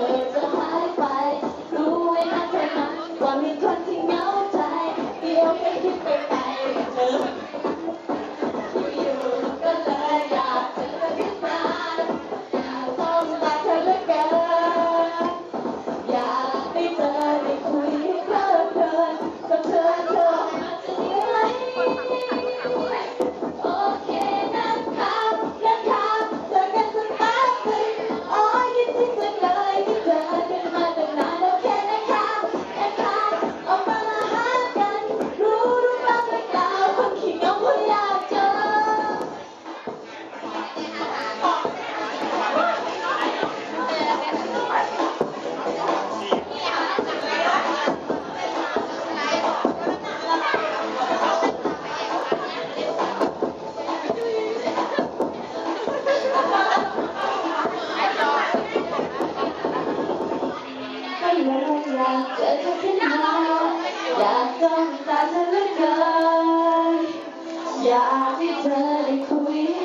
Gracias. ากเจอเธอขึ้นมาอยากจ้องตาเธอเลือเกินอยากให้เธอได้คุย